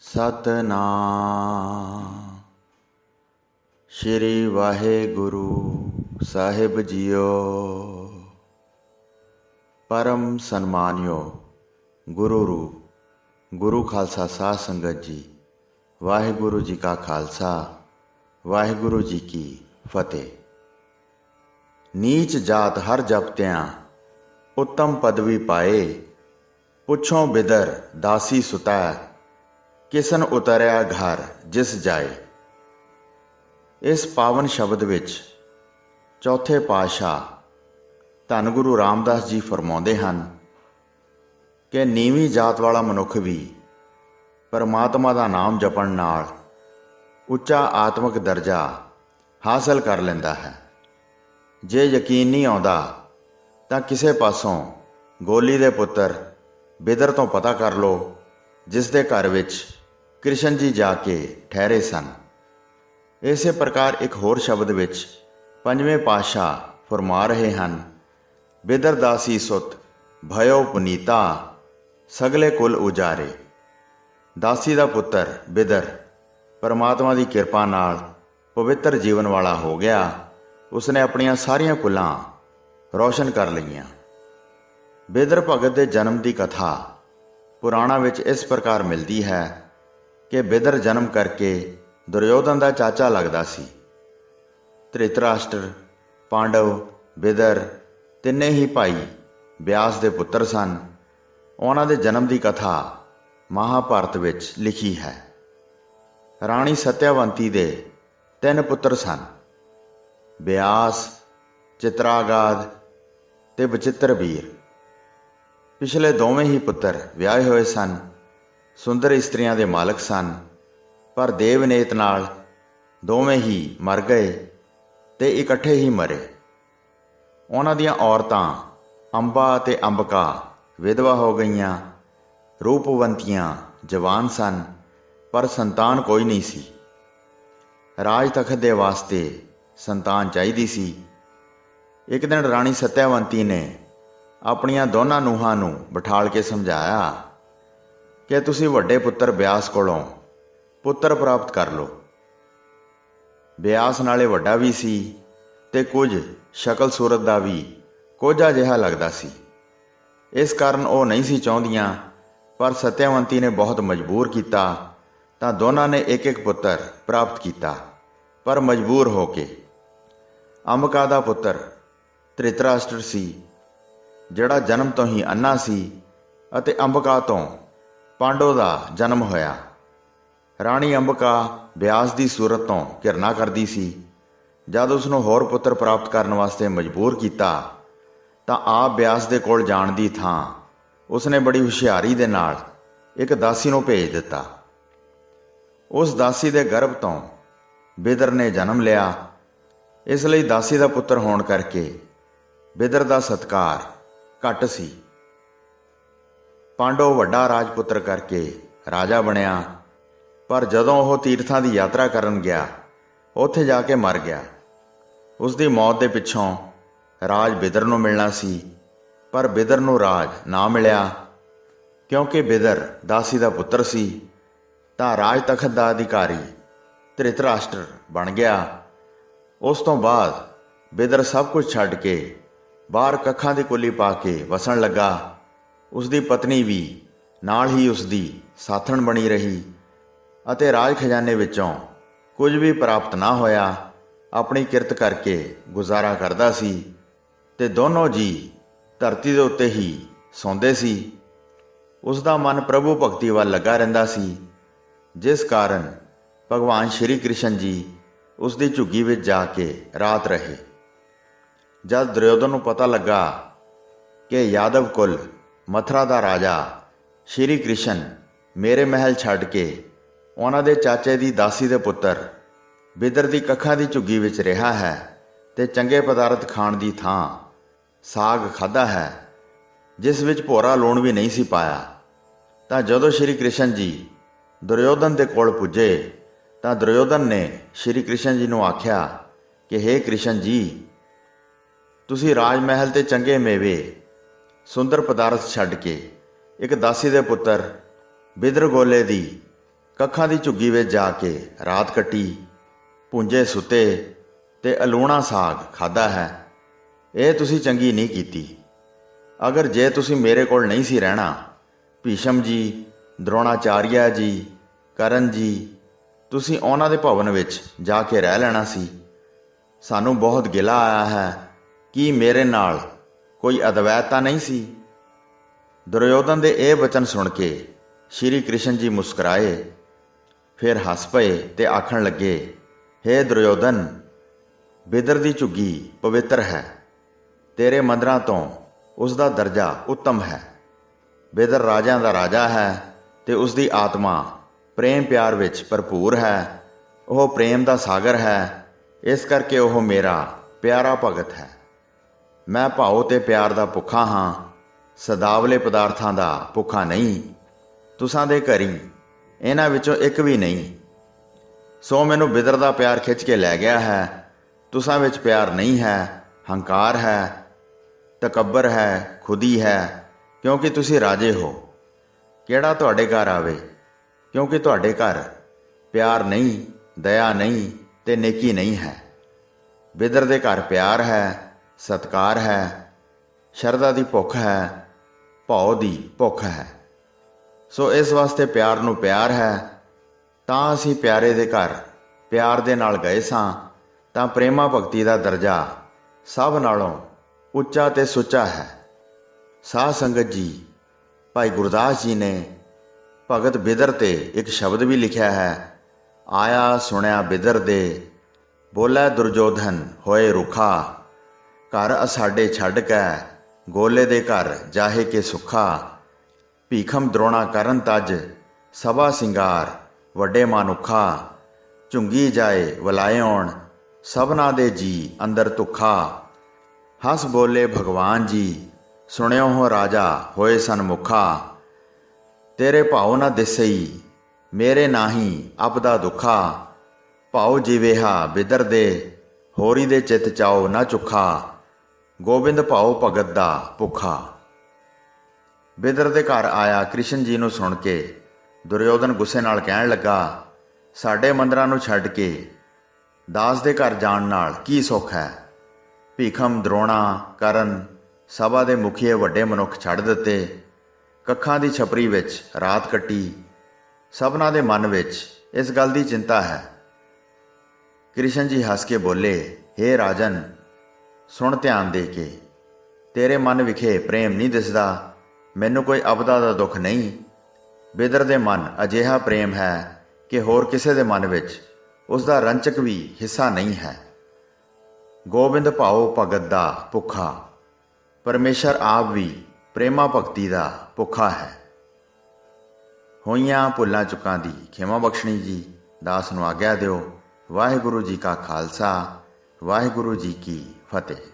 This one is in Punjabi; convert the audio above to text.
ਸਤਨਾਮ। ਸ਼੍ਰੀ ਵਾਹਿਗੁਰੂ ਸਾਹਿਬ ਜੀਓ। ਪਰਮ ਸਨਮਾਨਿਓ ਗੁਰੂ ਰੂਪ, ਗੁਰੂ ਖਾਲਸਾ ਸਾਧ ਸੰਗਤ ਜੀ, ਵਾਹਿਗੁਰੂ ਜੀ ਕਾ ਖਾਲਸਾ, ਵਾਹਿਗੁਰੂ ਜੀ ਕੀ ਫਤਿਹ। ਨੀਚ ਜਾਤ ਹਰ ਜਪਤਿਆਂ ਉੱਤਮ ਪਦਵੀ ਪਾਏ, ਪੁੱਛੋਂ ਬਿਦਰ ਦਾਸੀ ਸੁਤਾ ਕਿਸਨ ਉਤਰਿਆ ਘਰ ਜਿਸ ਜਾਏ। ਇਸ ਪਾਵਨ ਸ਼ਬਦ ਵਿੱਚ ਚੌਥੇ ਪਾਤਸ਼ਾਹ ਧੰਨ ਗੁਰੂ ਰਾਮਦਾਸ ਜੀ ਫਰਮਾਉਂਦੇ ਹਨ ਕਿ ਨੀਵੀਂ ਜਾਤ ਵਾਲਾ ਮਨੁੱਖ ਵੀ ਪਰਮਾਤਮਾ ਦਾ ਨਾਮ ਜਪਣ ਨਾਲ ਉੱਚਾ ਆਤਮਿਕ ਦਰਜਾ ਹਾਸਲ ਕਰ ਲੈਂਦਾ ਹੈ। ਜੇ ਯਕੀਨ ਨਹੀਂ ਆਉਂਦਾ ਤਾਂ ਕਿਸੇ ਪਾਸੋਂ ਗੋਲੀ ਦੇ ਪੁੱਤਰ ਬਿਦਰ ਤੋਂ ਪਤਾ ਕਰ ਲਓ, ਜਿਸ ਦੇ ਘਰ ਵਿੱਚ ਕ੍ਰਿਸ਼ਨ ਜੀ ਜਾ ਕੇ ਠਹਿਰੇ ਸਨ। ਇਸੇ ਪ੍ਰਕਾਰ ਇੱਕ ਹੋਰ ਸ਼ਬਦ ਵਿੱਚ ਪੰਜਵੇਂ ਪਾਤਸ਼ਾਹ ਫਰਮਾ ਰਹੇ ਹਨ, ਬਿਦਰ ਦਾਸੀ ਸੁਤ ਭਇਓ ਪੁਨੀਤਾ, ਸਗਲੇ ਕੁਲ ਉਜਾਰੇ। ਦਾਸੀ ਦਾ ਪੁੱਤਰ ਬਿਦਰ ਪਰਮਾਤਮਾ ਦੀ ਕਿਰਪਾ ਨਾਲ ਪਵਿੱਤਰ ਜੀਵਨ ਵਾਲਾ ਹੋ ਗਿਆ। ਉਸਨੇ ਆਪਣੀਆਂ ਸਾਰੀਆਂ ਕੁਲਾਂ ਰੌਸ਼ਨ ਕਰ ਲਈਆਂ। ਬਿਦਰ ਭਗਤ ਦੇ ਜਨਮ ਦੀ ਕਥਾ ਪੁਰਾਣਾ ਵਿੱਚ ਇਸ ਪ੍ਰਕਾਰ ਮਿਲਦੀ ਹੈ ਕਿ ਬਿਦਰ ਜਨਮ ਕਰਕੇ ਦੁਰਯੋਧਨ ਦਾ ਚਾਚਾ ਲੱਗਦਾ ਸੀ। ਧ੍ਰਿਤਰਾਸ਼ਟਰ, ਪਾਂਡਵ ਬਿਦਰ ਤਿੰਨੇ ਹੀ ਭਾਈ ਬਿਆਸ ਦੇ ਪੁੱਤਰ ਸਨ। ਉਹਨਾਂ ਦੇ ਜਨਮ ਦੀ ਕਥਾ ਮਹਾਭਾਰਤ ਵਿੱਚ ਲਿਖੀ ਹੈ। ਰਾਣੀ ਸਤਿਆਵੰਤੀ ਦੇ ਤਿੰਨ ਪੁੱਤਰ ਸਨ। ਬਿਆਸ, ਚਿਤਰਾਗਾਦ ਤੇ ਬਚਿੱਤਰਵੀਰ ਪਿਛਲੇ ਦੋਵੇਂ ਹੀ ਪੁੱਤਰ ਵਿਆਹੇ ਹੋਏ ਸਨ। ਸੁੰਦਰ ਇਸਤਰੀਆਂ ਦੇ ਮਾਲਕ ਸਨ, ਪਰ ਦੇਵਨੇਤ ਨਾਲ ਦੋਵੇਂ ਹੀ ਮਰ ਗਏ ਤੇ ਇਕੱਠੇ ਹੀ ਮਰੇ। ਉਹਨਾਂ ਦੀਆਂ ਔਰਤਾਂ ਅੰਬਾ ਤੇ ਅੰਬਕਾ ਵਿਧਵਾ ਹੋ ਗਈਆਂ, ਰੂਪਵੰਤੀਆਂ ਜਵਾਨ ਸਨ, ਪਰ ਸੰਤਾਨ ਕੋਈ ਨਹੀਂ ਸੀ। ਰਾਜ ਤਖਤ ਦੇ ਵਾਸਤੇ ਸੰਤਾਨ ਚਾਹੀਦੀ ਸੀ। ਇੱਕ ਦਿਨ ਰਾਣੀ ਸਤਿਆਵੰਤੀ ਨੇ ਆਪਣੀਆਂ ਦੋਨਾਂ ਨੂੰਹਾਂ ਨੂੰ ਬਿਠਾਲ ਕੇ ਸਮਝਾਇਆ ਕਿ ਤੁਸੀਂ ਵੱਡੇ ਪੁੱਤਰ ਬਿਆਸ ਕੋਲੋਂ ਪੁੱਤਰ ਪ੍ਰਾਪਤ ਕਰ ਲਓ। ਬਿਆਸ ਨਾਲੇ ਵੱਡਾ ਵੀ ਸੀ ਤੇ ਕੁਝ ਸ਼ਕਲ ਸੂਰਤ ਦਾ ਵੀ ਕੋਝਾ ਜਿਹਾ ਲੱਗਦਾ ਸੀ। ਇਸ ਕਾਰਨ ਉਹ ਨਹੀਂ ਸੀ ਚਾਹੁੰਦੀਆਂ, ਪਰ ਸਤਿਆਵੰਤੀ ਨੇ ਬਹੁਤ ਮਜਬੂਰ ਕੀਤਾ, ਤਾਂ ਦੋਨਾਂ ਨੇ ਇੱਕ ਇੱਕ ਪੁੱਤਰ ਪ੍ਰਾਪਤ ਕੀਤਾ, ਪਰ ਮਜਬੂਰ ਹੋ ਕੇ। ਅੰਬਕਾ ਦਾ ਪੁੱਤਰ ਧ੍ਰਿਤਰਾਸ਼ਟਰ ਸੀ, ਜਿਹੜਾ ਜਨਮ ਤੋਂ ਹੀ ਅੰਨਾ ਸੀ ਅਤੇ ਅੰਬਕਾ ਤੋਂ ਪਾਂਡੋ ਦਾ ਜਨਮ ਹੋਇਆ। ਰਾਣੀ ਅੰਬਕਾ ਬਿਆਸ ਦੀ ਸੂਰਤ ਤੋਂ ਘਿਰਨਾ ਕਰਦੀ ਸੀ। ਜਦ ਉਸ ਨੂੰ ਹੋਰ ਪੁੱਤਰ ਪ੍ਰਾਪਤ ਕਰਨ ਵਾਸਤੇ ਮਜਬੂਰ ਕੀਤਾ, ਤਾਂ ਆਪ ਬਿਆਸ ਦੇ ਕੋਲ ਜਾਣ ਦੀ ਥਾਂ ਉਸਨੇ ਬੜੀ ਹੁਸ਼ਿਆਰੀ ਦੇ ਨਾਲ ਇੱਕ ਦਾਸੀ ਨੂੰ ਭੇਜ ਦਿੱਤਾ। ਉਸ ਦਾਸੀ ਦੇ ਗਰਭ ਤੋਂ ਬਿਦਰ ਨੇ ਜਨਮ ਲਿਆ। ਇਸ ਲਈ ਦਾਸੀ ਦਾ ਪੁੱਤਰ ਹੋਣ ਕਰਕੇ ਬਿਦਰ ਦਾ ਸਤਕਾਰ ਘੱਟ ਸੀ। ਪਾਂਡੋ ਵੱਡਾ ਰਾਜਪੁੱਤਰ ਕਰਕੇ ਰਾਜਾ ਬਣਿਆ। ਪਰ ਜਦੋਂ ਉਹ ਤੀਰਥਾਂ ਦੀ ਯਾਤਰਾ ਕਰਨ ਗਿਆ, ਉੱਥੇ ਜਾ ਕੇ ਮਰ ਗਿਆ। ਉਸ ਦੀ ਮੌਤ ਦੇ ਪਿੱਛੋਂ ਰਾਜ ਬਿਦਰ ਨੂੰ ਮਿਲਣਾ ਸੀ, ਪਰ ਬਿਦਰ ਨੂੰ ਰਾਜ ਨਾ ਮਿਲਿਆ। ਕਿਉਂਕਿ ਬਿਦਰ ਦਾਸੀ ਦਾ ਪੁੱਤਰ ਸੀ, ਤਾਂ ਰਾਜ ਤਖਤ ਦਾ ਅਧਿਕਾਰੀ ਧ੍ਰਿਤਰਾਸ਼ਟਰ ਬਣ ਗਿਆ। ਉਸ ਤੋਂ ਬਾਅਦ ਬਿਦਰ ਸਭ ਕੁਝ ਛੱਡ ਕੇ ਬਾਹਰ ਕੱਖਾਂ ਦੀ ਕੁੱਲੀ ਪਾ ਕੇ ਵਸਣ ਲੱਗਾ। ਉਸ ਦੀ ਪਤਨੀ ਵੀ, ਨਾਲ ਹੀ ਉਸ ਦੀ ਸਾਥਣ ਬਣੀ ਰਹੀ ਅਤੇ ਰਾਜ ਖਜ਼ਾਨੇ ਵਿੱਚੋਂ ਕੁਝ ਵੀ ਪ੍ਰਾਪਤ ਨਾ ਹੋਇਆ, ਆਪਣੀ ਕਿਰਤ ਕਰਕੇ ਗੁਜ਼ਾਰਾ ਕਰਦਾ ਸੀ ਤੇ ਦੋਨੋਂ ਜੀ ਧਰਤੀ ਦੇ ਉੱਤੇ ਹੀ ਸੌਂਦੇ ਸੀ। ਉਸ ਦਾ ਮਨ ਪ੍ਰਭੂ ਭਗਤੀ ਵੱਲ ਲੱਗਾ ਰਹਿੰਦਾ ਸੀ, ਜਿਸ ਕਾਰਨ ਭਗਵਾਨ ਸ਼੍ਰੀ ਕ੍ਰਿਸ਼ਨ ਜੀ ਉਸ ਦੀ ਝੁੱਗੀ ਵਿੱਚ ਜਾ ਕੇ ਰਾਤ ਰਹੇ। ਜਦ ਦੁਰਯੋਧਨ ਨੂੰ ਪਤਾ ਲੱਗਾ ਕਿ ਯਾਦਵ ਕੁਲ ਮਥਰਾ ਦਾ ਰਾਜਾ ਸ਼੍ਰੀ ਕ੍ਰਿਸ਼ਨ ਮੇਰੇ ਮਹਿਲ ਛੱਡ ਕੇ ਉਹਨਾਂ ਦੇ ਚਾਚੇ ਦੀ ਦਾਸੀ ਦੇ ਪੁੱਤਰ ਬਿਦਰ ਦੀ ਕੱਖਾਂ ਦੀ ਝੁੱਗੀ ਵਿੱਚ ਰਿਹਾ ਹੈ ਤੇ ਚੰਗੇ ਪਦਾਰਥ ਖਾਣ ਦੀ ਥਾਂ ਸਾਗ ਖਾਦਾ ਹੈ, ਜਿਸ ਵਿੱਚ ਭੋਰਾ ਲੂਣ ਵੀ ਨਹੀਂ ਸੀ ਪਾਇਆ। ਤਾਂ ਜਦੋਂ ਸ਼੍ਰੀ ਕ੍ਰਿਸ਼ਨ ਜੀ ਦੁਰਯੋਧਨ ਦੇ ਕੋਲ ਪੁੱਜੇ, ਤਾਂ ਦੁਰਯੋਧਨ ਨੇ ਸ਼੍ਰੀ ਕ੍ਰਿਸ਼ਨ ਜੀ ਨੂੰ ਆਖਿਆ ਕਿ हे ਕ੍ਰਿਸ਼ਨ ਜੀ, ਤੁਸੀਂ ਰਾਜ ਮਹਿਲ ਤੇ ਚੰਗੇ ਮੇਵੇ ਸੁੰਦਰ ਪਦਾਰਥ ਛੱਡ ਕੇ ਇੱਕ ਦਾਸੀ ਦੇ ਪੁੱਤਰ ਬਿਦਰਗੋਲੇ ਦੀ ਕੱਖਾਂ ਦੀ ਝੁੱਗੀ ਵਿੱਚ ਜਾ ਕੇ ਰਾਤ ਕੱਟੀ, ਪੁੰਜੇ ਸੁੱਤੇ ਤੇ ਅਲੂਣਾ ਸਾਗ ਖਾਦਾ ਹੈ। ਇਹ ਤੁਸੀਂ ਚੰਗੀ ਨਹੀਂ ਕੀਤੀ। ਅਗਰ ਜੇ ਤੁਸੀਂ ਮੇਰੇ ਕੋਲ ਨਹੀਂ ਸੀ ਰਹਿਣਾ, ਭੀਸ਼ਮ ਜੀ, ਦ੍ਰੋਣਾਚਾਰੀਆ ਜੀ, ਕਰਨ ਜੀ, ਤੁਸੀਂ ਉਹਨਾਂ ਦੇ ਭਵਨ ਵਿੱਚ ਜਾ ਕੇ ਰਹਿ ਲੈਣਾ ਸੀ। ਸਾਨੂੰ ਬਹੁਤ ਗਿਲਾ ਆਇਆ ਹੈ ਕਿ ਮੇਰੇ ਨਾਲ ਕੋਈ ਅਦਵੈਤ ਤਾਂ ਨਹੀਂ ਸੀ। ਦੁਰਯੋਧਨ ਦੇ ਇਹ ਵਚਨ ਸੁਣ ਕੇ ਸ਼੍ਰੀ ਕ੍ਰਿਸ਼ਨ ਜੀ ਮੁਸਕਰਾਏ, ਫਿਰ ਹੱਸ ਪਏ ਤੇ ਆਖਣ ਲੱਗੇ हे ਦੁਰਯੋਧਨ ਬਿਦਰ ਦੀ ਝੁੱਗੀ ਪਵਿੱਤਰ ਹੈ। ਤੇਰੇ ਮੰਦਰਾਂ ਤੋਂ ਉਸ ਦਾ ਦਰਜਾ ਉੱਤਮ ਹੈ। ਬਿਦਰ ਰਾਜਿਆਂ ਦਾ ਰਾਜਾ ਹੈ ਤੇ ਉਸ ਦੀ ਆਤਮਾ ਪ੍ਰੇਮ ਪਿਆਰ ਵਿੱਚ ਭਰਪੂਰ ਹੈ। ਉਹ ਪ੍ਰੇਮ ਦਾ ਸਾਗਰ ਹੈ। ਇਸ ਕਰਕੇ ਉਹ ਮੇਰਾ ਪਿਆਰਾ ਭਗਤ ਹੈ। ਮੈਂ ਭਾਉ ਤੇ ਪਿਆਰ ਦਾ ਭੁੱਖਾ ਹਾਂ, ਸਦਾਵਲੇ ਪਦਾਰਥਾਂ ਦਾ ਭੁੱਖਾ ਨਹੀਂ। ਤੁਸਾਂ ਦੇ ਘਰੀ, ਇਹਨਾਂ ਵਿੱਚੋਂ ਇੱਕ ਵੀ ਨਹੀਂ। ਸੋ ਮੈਨੂੰ ਬਿਦਰ ਦਾ ਪਿਆਰ ਖਿੱਚ ਕੇ ਲੈ ਗਿਆ ਹੈ। ਤੁਸਾਂ ਵਿੱਚ ਪਿਆਰ ਨਹੀਂ ਹੈ, ਹੰਕਾਰ ਹੈ, ਤਕਬਰ ਹੈ, ਖੁਦੀ ਹੈ, ਕਿਉਂਕਿ ਤੁਸੀਂ ਰਾਜੇ ਹੋ। ਕਿਹੜਾ ਤੁਹਾਡੇ ਘਰ ਆਵੇ? ਕਿਉਂਕਿ ਤੁਹਾਡੇ ਘਰ ਪਿਆਰ ਨਹੀਂ, ਦਇਆ ਨਹੀਂ ਤੇ ਨੇਕੀ ਨਹੀਂ ਹੈ। ਬਿਦਰ ਦੇ ਘਰ ਪਿਆਰ ਹੈ ਸਤਕਾਰ ਹੈ, ਸ਼ਰਧਾ ਦੀ ਭੁੱਖ ਹੈ, ਭਉ ਦੀ ਭੁੱਖ ਹੈ। ਸੋ ਇਸ ਵਾਸਤੇ ਪਿਆਰ ਨੂੰ ਪਿਆਰ ਹੈ, ਤਾਂ ਅਸੀਂ ਪਿਆਰੇ ਦੇ ਘਰ ਪਿਆਰ ਦੇ ਨਾਲ ਗਏ ਸਾਂ, ਤਾਂ ਪ੍ਰੇਮਾ ਭਗਤੀ ਦਾ ਦਰਜਾ ਸਭ ਨਾਲੋਂ ਉੱਚਾ ਤੇ ਸੁੱਚਾ ਹੈ। ਸਾਧ ਸੰਗਤ ਜੀ, ਭਾਈ ਗੁਰਦਾਸ ਜੀ ਨੇ ਭਗਤ ਬਿਦਰ ਤੇ ਇੱਕ ਸ਼ਬਦ ਵੀ ਲਿਖਿਆ ਹੈ, ਆਇਆ ਸੁਣਿਆ ਬਿਦਰ ਦੇ, ਬੋਲੇ ਦੁਰਜੋਧਨ ਹੋਏ ਰੁਖਾ। ਘਰ ਅਸਾਡੇ ਛੱਡ ਕੇ, ਗੋਲੇ ਦੇ ਘਰ ਜਾਹੇ ਕੇ ਸੁਖਾ। ਭੀਖਮ ਦਰੋਣਾ ਕਰਨ ਤਜ, ਸਭਾ ਸਿੰਗਾਰ, ਵੱਡੇ ਮਾਨੁਖਾ। ਝੁੰਗੀ ਜਾਏ ਵਲਾਇਓਣ, ਸਭਨਾ ਦੇ ਜੀ ਅੰਦਰ ਤੁਖਾ ਹੱਸ ਬੋਲੇ ਭਗਵਾਨ ਜੀ, ਸੁਣਿਓ ਹੋ ਰਾਜਾ, ਹੋਏ ਸਨਮੁਖਾ ਤੇਰੇ ਭਾਉ ਨਾ ਦਿਸਈ, ਮੇਰੇ ਨਾਹੀ ਅਪਦਾ ਦੁਖਾ। ਭਾਉ ਜੀਵੇਹਾ ਬਿਦਰ ਦੇ ਹੋਰੀ ਦੇ ਚਿਤ ਚਾਓ ਨਾ ਚੁਖਾ। ਗੋਬਿੰਦ ਭਾਉ ਭਗਤ ਦਾ ਭੁੱਖਾ। ਬਿਦਰ ਦੇ ਘਰ ਆਇਆ ਕ੍ਰਿਸ਼ਨ ਜੀ ਨੂੰ ਸੁਣ ਕੇ ਦੁਰਯੋਧਨ ਗੁੱਸੇ ਨਾਲ ਕਹਿਣ ਲੱਗਾ, ਸਾਡੇ ਮੰਦਰਾਂ ਨੂੰ ਛੱਡ ਕੇ ਦਾਸ ਦੇ ਘਰ ਜਾਣ ਨਾਲ ਕੀ ਸੁੱਖ ਹੈ? ਭੀਖਮ, ਦਰੋਣਾ, ਕਰਨ, ਸਭਾ ਦੇ ਮੁਖੀਏ ਵੱਡੇ ਮਨੁੱਖ ਛੱਡ ਦਿੱਤੇ। ਕੱਖਾਂ ਦੀ ਛਪਰੀ ਵਿੱਚ ਰਾਤ ਕੱਟੀ। ਸਭਨਾ ਦੇ ਮਨ ਵਿੱਚ ਇਸ ਗੱਲ ਦੀ ਚਿੰਤਾ ਹੈ। ਕ੍ਰਿਸ਼ਨ ਜੀ ਹੱਸ ਕੇ ਬੋਲੇ हे ਰਾਜਨ ਸੁਣ ਧਿਆਨ ਦੇ ਕੇ। ਤੇਰੇ ਮਨ ਵਿਖੇ ਪ੍ਰੇਮ ਨਹੀਂ ਦਿਸਦਾ, ਮੈਨੂੰ ਕੋਈ ਅਬਦਾ ਦਾ ਦੁੱਖ ਨਹੀਂ। ਬਿਦਰ ਦੇ ਮਨ ਅਜਿਹਾ ਪ੍ਰੇਮ ਹੈ ਕਿ ਹੋਰ ਕਿਸੇ ਦੇ ਮਨ ਵਿੱਚ ਉਸ ਦਾ ਰੰਚਕ ਵੀ ਹਿੱਸਾ ਨਹੀਂ ਹੈ। ਗੋਬਿੰਦ ਭਾਉ ਭਗਤ ਦਾ ਭੁੱਖਾ, ਪਰਮੇਸ਼ਰ ਆਪ ਵੀ ਪ੍ਰੇਮਾ ਭਗਤੀ ਦਾ ਭੁੱਖਾ ਹੈ। ਹੋਈਆਂ ਭੁੱਲਾਂ ਚੁੱਕਾਂ ਦੀ ਖਿਮਾ ਬਖਸ਼ਣੀ ਜੀ, ਦਾਸ ਨੂੰ ਆਗਿਆ ਦਿਓ। ਵਾਹਿਗੁਰੂ ਜੀ ਕਾ ਖਾਲਸਾ, ਵਾਹਿਗੁਰੂ ਜੀ ਕੀ ਫਤਿਹ